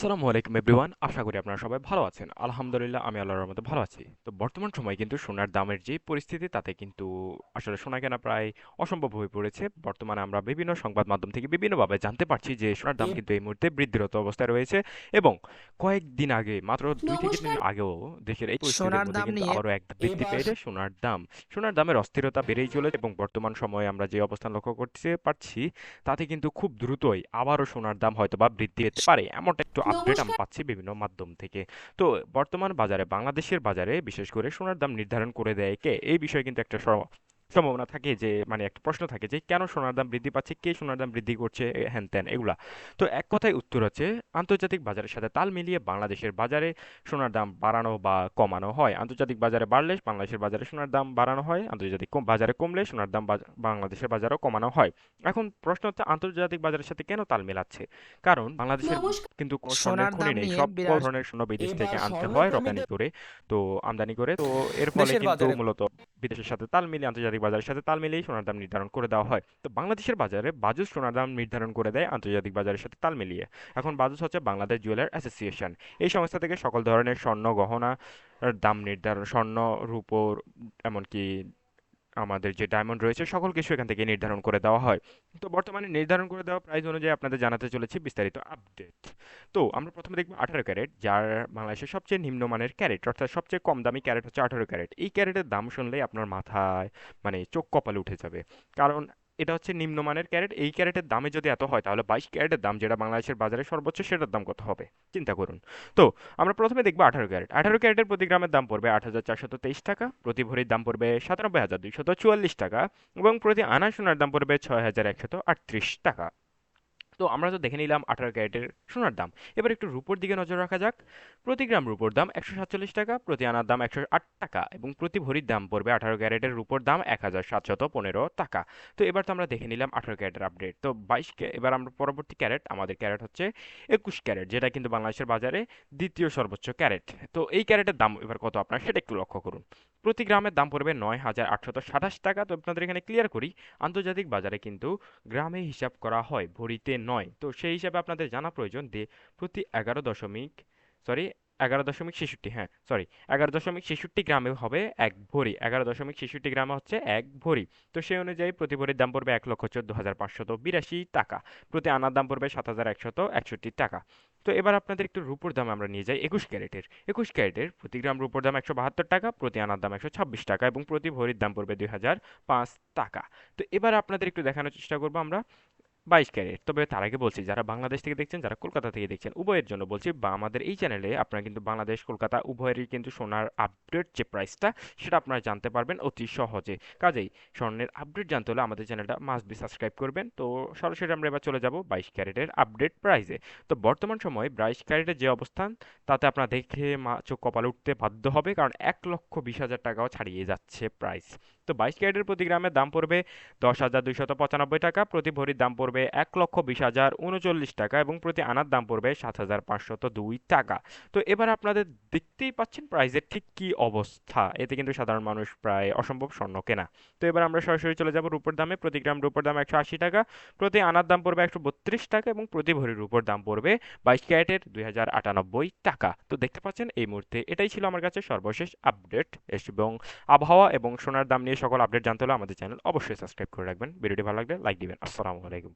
আসসালামু আলাইকুম এভরিওয়ান আশা করি আপনারা সবাই ভালো আছেন। আলহামদুলিল্লাহ আমি আল্লাহর রহমতে ভালো আছি। তো বর্তমান সময়ে কিন্তু সোনার দামের যে পরিস্থিতি তাতে কিন্তু আসলে সোনা কেনা প্রায় অসম্ভব হয়ে পড়েছে। বর্তমানে আমরা বিভিন্ন সংবাদ মাধ্যম থেকে বিভিন্নভাবে জানতে পারছি যে সোনার দাম কিন্তু এই মুহূর্তে বৃদ্ধিরত অবস্থায় রয়েছে এবং কয়েকদিন আগে মাত্র দুই থেকে তিন দিন আগেও দেশের এই পরিস্থিতির সোনার মধ্যে দাম কিন্তু নিয়ে আবারও এক বৃদ্ধি পেয়েছে সোনার দাম। সোনার দামের অস্থিরতা বেড়েই চলেছে এবং বর্তমান সময়ে আমরা যে অবস্থান লক্ষ্য করতে পারছি তাতে কিন্তু খুব দ্রুতই আবারও সোনার দাম হয়তো বা বৃদ্ধি পেতে পারে। এমনটা একটু আপডেট আমি পাচ্ছি বিভিন্ন মাধ্যম থেকে। তো বর্তমান বাজারে বাংলাদেশের বাজারে বিশেষ করে সোনার দাম নির্ধারণ করে দেয় কে? এই বিষয়ে কিন্তু একটা সম্ভাবনা থাকে যে মানে একটা প্রশ্ন থাকে যে কেন সোনার দাম বৃদ্ধি পাচ্ছে? কে সোনার দাম বৃদ্ধি করছে? হ্যান ত্যান এগুলা। তো এক কথায় উত্তর হচ্ছে আন্তর্জাতিক বাজারের সাথে তাল মিলিয়ে বাংলাদেশের বাজারে সোনার দাম বাড়ানো বা কমানো হয়। আন্তর্জাতিক বাজারে বাড়লে বাংলাদেশের বাজারে সোনার দাম বাড়ানো হয়। আন্তর্জাতিক বাজারে কমলে সোনার দাম বাংলাদেশের বাজারেও কমানো হয়। এখন প্রশ্ন হচ্ছে আন্তর্জাতিক বাজারের সাথে কেন তাল মেলাচ্ছে? কারণ বাংলাদেশের কিন্তু কোনো সোনার খনি নেই। সব ধরনের স্বর্ণ বিদেশ থেকে আনতে হয় রপ্তানি করে। তো আমদানি করে। তো এর ফলে কিন্তু মূলত বিদেশের সাথে তাল মিলিয়ে আন্তর্জাতিক বাজারের সাথে তাল মিলিয়ে সোনার দাম নির্ধারণ করে দেওয়া হয়। তো বাংলাদেশের বাজারে বাজুস সোনার দাম নির্ধারণ করে দেয় আন্তর্জাতিক বাজারের সাথে তাল মিলিয়ে। এখন বাজুস হচ্ছে বাংলাদেশ জুয়েলার অ্যাসোসিয়েশন। এই সংস্থা থেকে সকল ধরনের স্বর্ণ গহনা দাম নির্ধারণ, স্বর্ণ, রূপোর, এমনকি আমাদের যে ডায়মন্ড রয়েছে, সকল কিছু এখান থেকে নির্ধারণ করে দেওয়া হয়। তো বর্তমানে নির্ধারণ করে দেওয়া প্রাইস অনুযায়ী আপনাদের জানাতে চলেছি বিস্তারিত আপডেট তো আমরা প্রথমে দেখব আঠারো ক্যারেট, যার বাংলাদেশের সবচেয়ে নিম্নমানের ক্যারেট, অর্থাৎ সবচেয়ে কম দামি ক্যারেট হচ্ছে আঠারো ক্যারেট। এই ক্যারেটের দাম শুনলেই আপনার মাথায় মানে চোখ কপালে উঠে যাবে। কারণ এটা হচ্ছে নিম্নমানের ক্যারেট। এই ক্যারেটের দামে যদি এত হয়, তাহলে বাইশ ক্যারেটের দাম যেটা বাংলাদেশের বাজারে সর্বোচ্চ, সেটার দাম কত হবে? চিন্তা করুন। তো, আমরা প্রথমে দেখব আঠারো ক্যারেট। আঠারো ক্যারেটের প্রতি গ্রামের দাম পড়বে আট হাজার চারশত তেইশ টাকা, প্রতি ভরির দাম পড়বে সাতানব্বই হাজার দুইশত চুয়াল্লিশ টাকা এবং প্রতি আনা সোনার দাম পড়বে ছয় হাজার একশত আটত্রিশ টাকা। তো আমরা তো দেখে নিলাম আঠারো ক্যারেটের সোনার দাম। এবার একটু রুপোর দিকে নজর রাখা যাক। প্রতি গ্রাম রুপোর দাম একশো সাতচল্লিশ টাকা, প্রতি আনার দাম একশো আট টাকা এবং প্রতি ভরির দাম পড়বে আঠারো ক্যারেটের রুপোর দাম এক হাজার সাতশত পনেরো টাকা। তো এবার তো আমরা দেখে নিলাম আঠারো ক্যারেটের আপডেট তো বাইশ এবার আমরা পরবর্তী ক্যারেট, আমাদের ক্যারেট হচ্ছে একুশ ক্যারেট, যেটা কিন্তু বাংলাদেশের বাজারে দ্বিতীয় সর্বোচ্চ ক্যারেট। তো এই ক্যারেটের দাম এবার কত আপনার সেটা একটু লক্ষ্য করুন। প্রতি গ্রামের দাম পড়বে নয় হাজার আটশত সাতাশ টাকা। তো আপনাদের এখানে ক্লিয়ার করি, আন্তর্জাতিক বাজারে কিন্তু গ্রামে হিসাব করা হয়, ভরিতে নয়। তো সেই হিসাবে আপনাদের জানা প্রয়োজন যে প্রতি এগারো দশমিক সরি এগারো দশমিক ছেষট্টি হ্যাঁ সরি এগারো দশমিক ছেষট্টি গ্রামে হবে এক ভরি। এগারো দশমিক ছেষট্টি গ্রামে হচ্ছে এক ভরি। তো সেই অনুযায়ী প্রতি ভরির দাম পড়বে এক লক্ষ চোদ্দ হাজার পাঁচশত বিরাশি টাকা। প্রতি আনার দাম পড়বে সাত হাজার একশত একষট্টি টাকা। তো এবার আপনাদের একটু রুপোর দাম আমরা নিয়ে যাই একুশ ক্যারেটের। একুশ ক্যারেটের প্রতি গ্রাম রুপোর দাম একশো বাহাত্তর টাকা, প্রতি আনার দাম একশো ছাব্বিশ টাকা এবং প্রতি ভরির দাম পড়বে দুই হাজার পাঁচ টাকা। তো এবার আপনাদের একটু দেখানোর চেষ্টা করব আমরা। বাইশ ক্যারেট। তবে তার আগে বলছি, যারা বাংলাদেশ থেকে দেখছেন, যারা কলকাতা থেকে দেখছেন, উভয়ের জন্য বলছি, বা আমাদের এই চ্যানেলে আপনারা কিন্তু বাংলাদেশ, কলকাতা উভয়েরই কিন্তু সোনার আপডেট যে প্রাইসটা সেটা আপনারা জানতে পারবেন অতি সহজে। কাজেই স্বর্ণের আপডেট জানতে হলে আমাদের চ্যানেলটা মাস্ট বি সাবস্ক্রাইব করবেন। তো সরাসরি আমরা এবার চলে যাব বাইশ ক্যারেটের আপডেট প্রাইসে তো বর্তমান সময়ে বাইশ ক্যারেটের যে অবস্থান, তাতে আপনারা দেখে মা চোখ কপালে উঠতে বাধ্য হবে, কারণ এক লক্ষ বিশ হাজার টাকাও ছাড়িয়ে যাচ্ছে প্রাইস তো বাইশ ক্যারেটের প্রতি গ্রামের দাম পড়বে দশ হাজার দুইশত পঁচানব্বই টাকা, প্রতি ভরির দাম পড়বে এক লক্ষ বিশ হাজার উনচল্লিশ টাকা এবং প্রতি আনার দাম পড়বে সাত হাজার পাঁচশত দুই টাকা। তো এবার আপনাদের দেখতেই পাচ্ছেন প্রাইজের ঠিক কি অবস্থা। এতে কিন্তু সাধারণ মানুষ প্রায় অসম্ভব স্বর্ণ কেনা। তো এবার আমরা সরাসরি চলে যাব রূপোর দামে। প্রতি গ্রাম রূপোর দাম একশো আশি টাকা, প্রতি আনার দাম পড়বে একশো বত্রিশ টাকা এবং প্রতি ভরির রূপোর দাম পড়বে বাইশ ক্যারেটের দুই হাজার আটানব্বই টাকা। তো দেখতে পাচ্ছেন এই মুহূর্তে এটাই ছিল আমার কাছে সর্বশেষ আপডেট। এবং আবহাওয়া এবং সোনার দাম নিয়ে সকল আপডেট জানতে হলে আমাদের চ্যানেল অবশ্যই সাবস্ক্রাইব করে রাখবেন। ভিডিওটি ভালো লাগলে লাইক দিবেন। আসসালামু আলাইকুম।